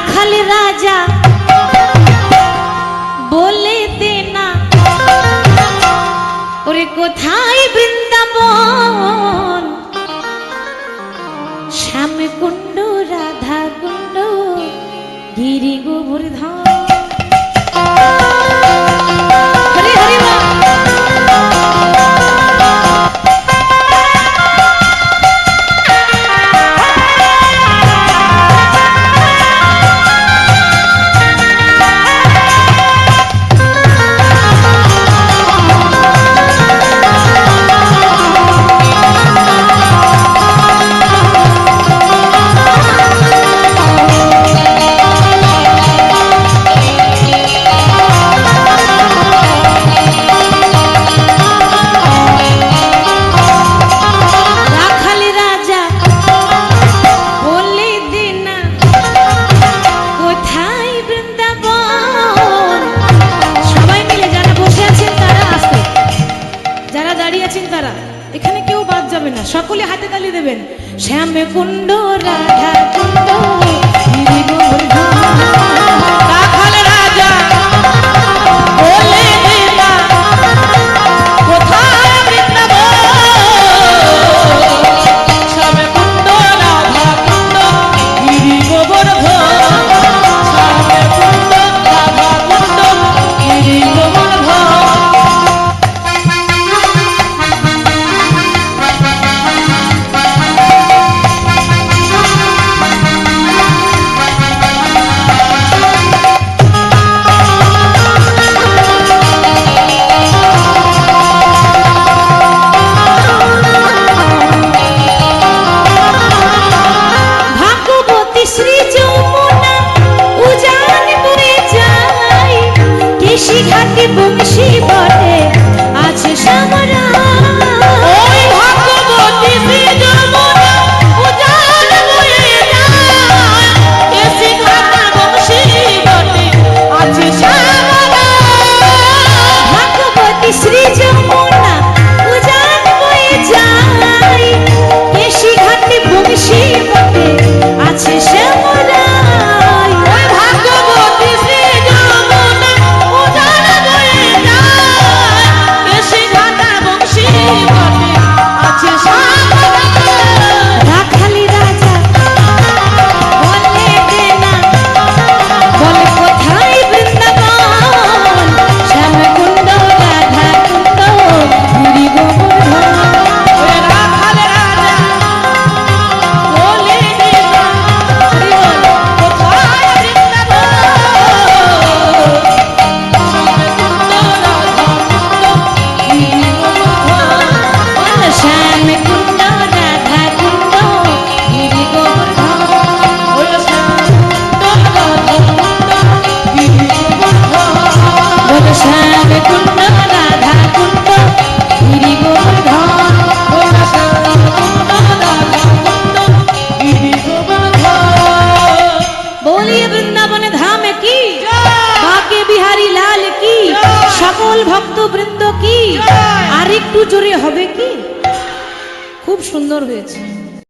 রাখাল রাজা বলে দে না। ওরে কোথায় বৃন্দাবন? শ্যাম কুণ্ড রাধা কুণ্ড গিরি গোবর্ধন। এখানে কেউ বাদ যাবে না সকলে হাতে তালি দেবেন। শ্যামে কুণ্ড রাধা কুণ্ড কাটি বংশী বটে। আছে সামরা সকল ভক্তবৃন্দ কি? আর একটু জোরে হবে কি? খুব সুন্দর হয়েছে।